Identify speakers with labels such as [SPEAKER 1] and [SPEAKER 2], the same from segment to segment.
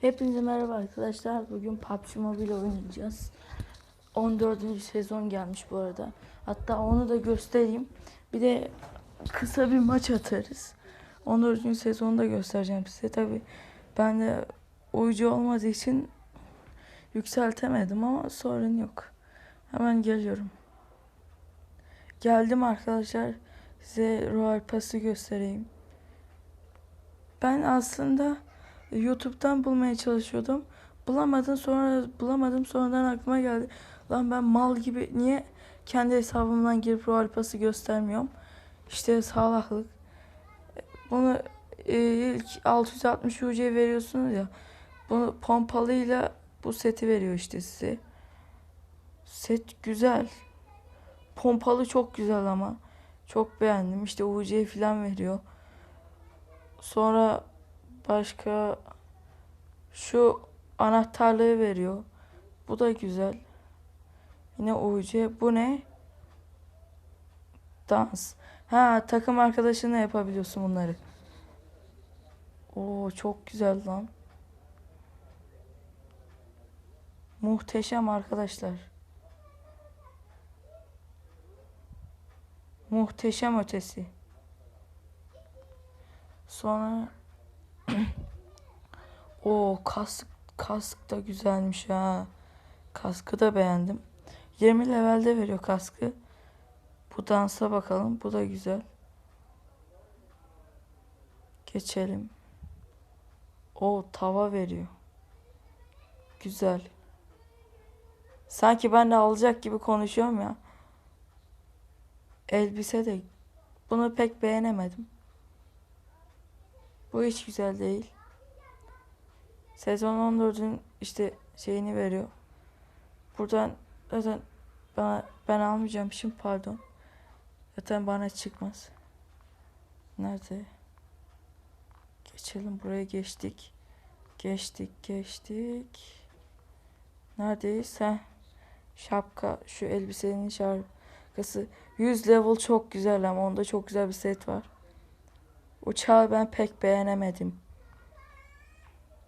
[SPEAKER 1] Hepinize merhaba arkadaşlar. Bugün PUBG Mobile oynayacağız. 14. sezon gelmiş bu arada. Hatta onu da göstereyim. Bir de kısa bir maç atarız. 14. sezonu da göstereceğim size. Tabi ben de oyuncu olmadığı için yükseltemedim ama sorun yok. Hemen geliyorum. Geldim arkadaşlar. Size Royal Pass'ı göstereyim. Ben aslında YouTube'dan bulmaya çalışıyordum. Bulamadım sonra bulamadım sonradan aklıma geldi. Lan ben mal gibi niye kendi hesabımdan girip Royal Pass'ı göstermiyorum? İşte salaklık. Bunu e, ilk 660 UC veriyorsunuz ya. Bunu pompalıyla bu seti veriyor işte size. Set güzel. Pompalı çok güzel ama. Çok beğendim. İşte UC falan veriyor. Sonra başka şu anahtarlığı veriyor. Bu da güzel. Yine UC. Bu ne? Dans. Ha takım arkadaşına yapabiliyorsun bunları. Oo çok güzel lan. Muhteşem arkadaşlar. Muhteşem ötesi. Sonra o kask kask da güzelmiş ha. Kaskı da beğendim. 20 levelde veriyor kaskı. Bu dansa bakalım. Bu da güzel. Geçelim. O tava veriyor. Güzel. Sanki ben de alacak gibi konuşuyorum ya. Elbise de bunu pek beğenemedim. Bu hiç güzel değil. Sezon 14'ün işte şeyini veriyor. Buradan zaten bana, ben almayacağım şimdi pardon. Zaten bana çıkmaz. Nerede? Geçelim buraya geçtik. Geçtik geçtik. Neredeyiz? Heh. Şapka şu elbisenin şapkası. 100 level çok güzel ama onda çok güzel bir set var. Uçağı ben pek beğenemedim.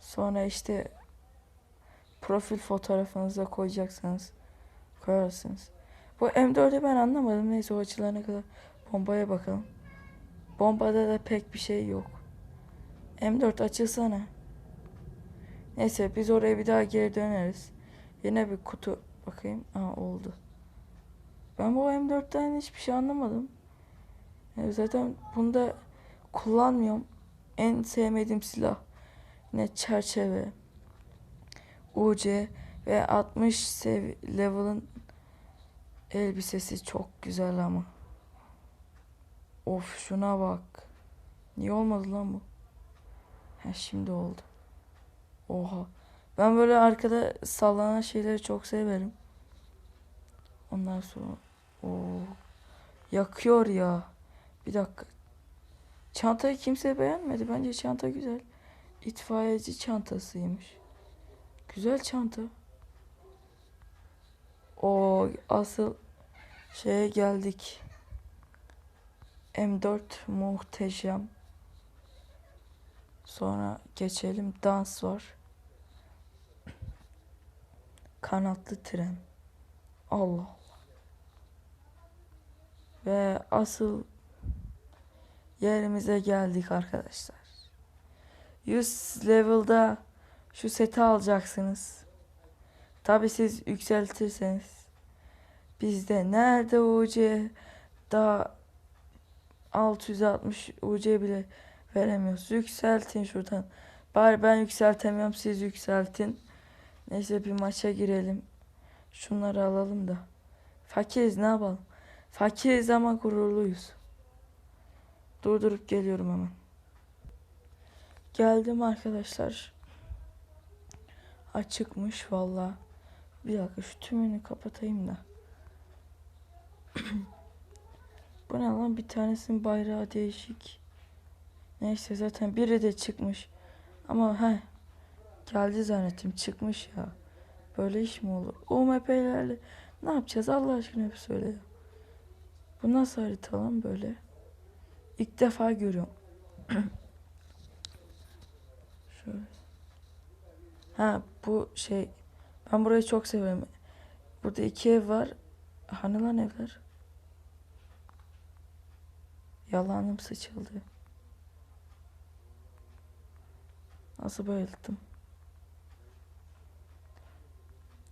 [SPEAKER 1] Sonra işte profil fotoğrafınıza koyacaksınız. Koyarsınız. Bu M4'ü ben anlamadım. Neyse o açılarına kadar bombaya bakalım. Bombada da pek bir şey yok. M4 açılsana. Neyse biz oraya bir daha geri döneriz. Yine bir kutu bakayım. Aa oldu. Ben bu M4'ten hiçbir şey anlamadım. Yani zaten bunda kullanmıyorum. En sevmediğim silah ne çerçeve, UC ve 60 sev level'ın elbisesi çok güzel ama. Of şuna bak. Niye olmadı lan bu? Ha şimdi oldu. Oha. Ben böyle arkada sallanan şeyleri çok severim. Ondan sonra o yakıyor ya. Bir dakika. Çantayı kimse beğenmedi. Bence çanta güzel. İtfaiyeci çantasıymış. Güzel çanta. O asıl şeye geldik. M4 muhteşem. Sonra geçelim dans var. Kanatlı tren. Allah Allah. Ve asıl yerimize geldik arkadaşlar. 100 level'da şu seti alacaksınız. Tabi siz yükseltirseniz. Bizde nerede UC daha 660 UC bile veremiyoruz. Yükseltin şuradan. Bari ben yükseltemiyorum siz yükseltin. Neyse bir maça girelim. Şunları alalım da. Fakiriz ne yapalım? Fakiriz ama gururluyuz. Durdurup geliyorum hemen. Geldim arkadaşlar. Açıkmış valla. Bir dakika şu tümünü kapatayım da. Bu ne lan bir tanesinin bayrağı değişik. Neyse zaten biri de çıkmış. Ama he geldi zannettim çıkmış ya. Böyle iş mi olur? UMP'lerle ne yapacağız Allah aşkına bir söyle. Bu nasıl harita lan böyle? İlk defa görüyorum. Şöyle. Ha bu şey ben burayı çok seviyorum. Burada iki ev var. Hani lan evler? Yalanım sıçıldı. Nasıl bayıldım?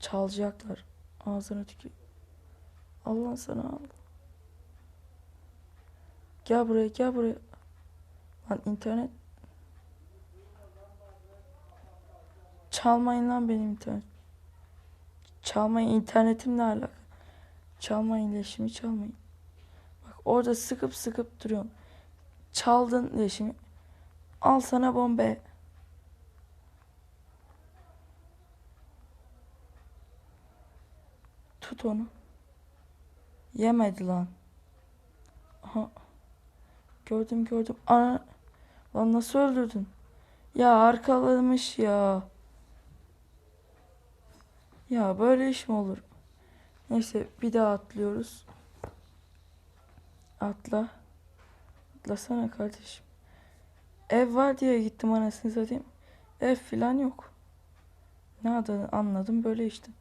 [SPEAKER 1] Çalacaklar. Ağzına tükür. Allah sana al. Gel buraya gel buraya. Lan internet. Çalmayın lan benim internet. Çalmayın internetim ne alaka? Çalmayın leşimi çalmayın. Bak orada sıkıp sıkıp duruyorsun. Çaldın leşimi. Al sana bombe. Tut onu. Yemedi lan. Aha. Gördüm gördüm. Ana. Lan nasıl öldürdün? Ya arkalamış ya. Ya böyle iş mi olur? Neyse bir daha atlıyoruz. Atla. Atlasana kardeşim. Ev var diye gittim anasını satayım. Ev filan yok. Ne adını anladım böyle işte.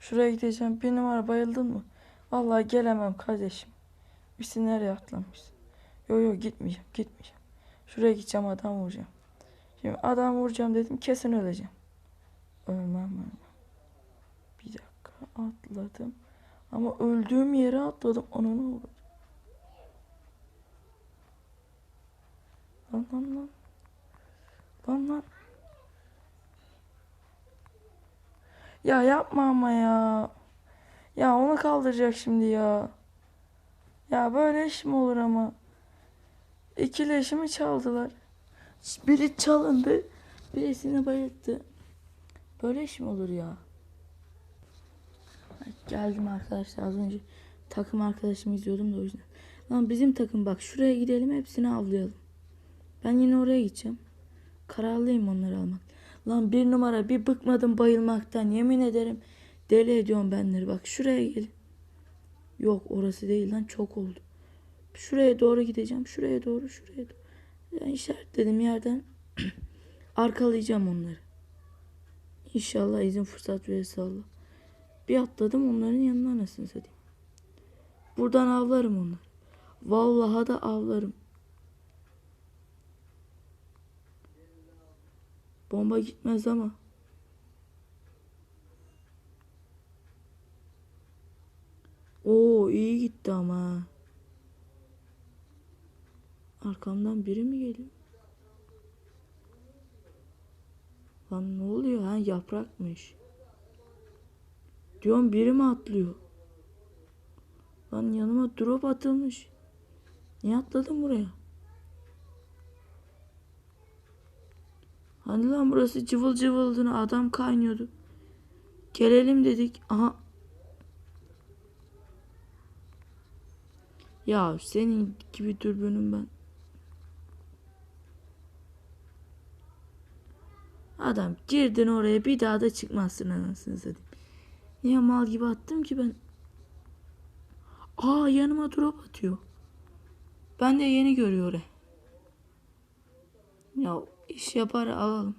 [SPEAKER 1] Şuraya gideceğim. Bir numara bayıldın mı? Vallahi gelemem kardeşim. Birisi nereye atlamışsın? Yo yo gitmeyeceğim gitmeyeceğim. Şuraya gideceğim adam vuracağım. Şimdi adam vuracağım dedim kesin öleceğim. Ölmem ölmem. Bir dakika atladım. Ama öldüğüm yere atladım. Ona ne oldu? Lan lan lan. Lan lan. Ya yapma ama ya. Ya onu kaldıracak şimdi ya. Ya böyle iş mi olur ama? İki leşimi çaldılar. Biri çalındı. Birisini bayılttı. Böyle iş mi olur ya? Geldim arkadaşlar az önce takım arkadaşımı izliyordum da o yüzden. Lan bizim takım bak şuraya gidelim hepsini avlayalım. Ben yine oraya gideceğim. Kararlıyım onları almak. Lan bir numara bir bıkmadım bayılmaktan yemin ederim. Deli ediyorum benleri bak şuraya gelin. Yok orası değil lan çok oldu. Şuraya doğru gideceğim. Şuraya doğru şuraya doğru. Yani işaretledim yerden arkalayacağım onları. İnşallah izin fırsat verirse Allah. Bir atladım onların yanına anasını satayım. Buradan avlarım onları. Vallahi da avlarım. Bomba gitmez ama. Oo iyi gitti ama. Arkamdan biri mi geliyor? Lan ne oluyor ha yaprakmış. Diyorum biri mi atlıyor? Lan yanıma drop atılmış. Niye atladın buraya? Hani lan burası cıvıl cıvıldı adam kaynıyordu. Gelelim dedik. Aha. Ya senin gibi dürbünüm ben. Adam girdin oraya bir daha da çıkmazsın anasını satayım. Niye mal gibi attım ki ben? Aa yanıma drop atıyor. Ben de yeni görüyor. Ya iş yapar alalım.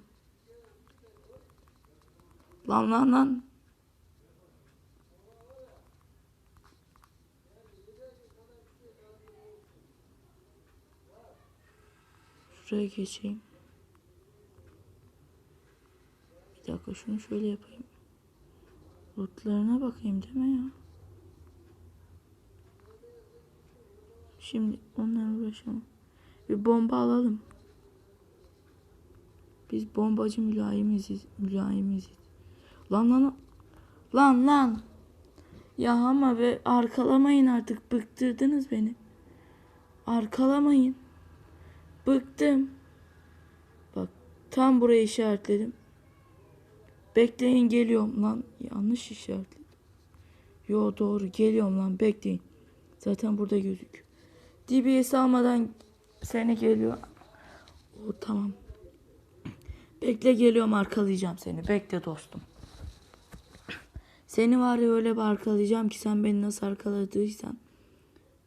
[SPEAKER 1] Lan lan lan. Şuraya geçeyim. Bir dakika şunu şöyle yapayım. Rotlarına bakayım deme ya. Şimdi onlarla uğraşalım. Bir bomba alalım. Biz bombacı mülayimiziz. Mülayimiziz. Lan lan lan lan. Ya ama be arkalamayın artık. Bıktırdınız beni. Arkalamayın. Bıktım. Bak tam buraya işaretledim. Bekleyin geliyorum lan. Yanlış işaretledim. Yo doğru geliyorum lan bekleyin. Zaten burada gözük. DBS almadan seni geliyor. O tamam. Bekle geliyorum arkalayacağım seni. Bekle dostum. Seni var ya öyle bir arkalayacağım ki sen beni nasıl arkaladıysan.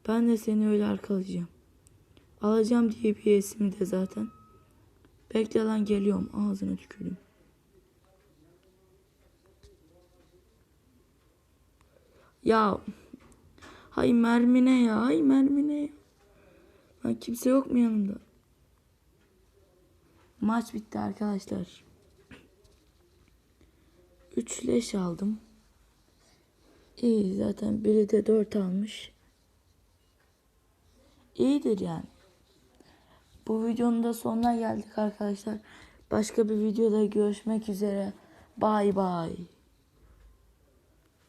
[SPEAKER 1] Ben de seni öyle arkalayacağım. Alacağım DBS'imi de zaten. Bekle lan geliyorum. Ağzına tüküreyim. Ya hay mermine ya hay mermine ya. Kimse yok mu yanımda? Maç bitti arkadaşlar. 3 leş aldım. İyi zaten biri de 4 almış. İyidir yani. Bu videonun da sonuna geldik arkadaşlar. Başka bir videoda görüşmek üzere. Bay bay.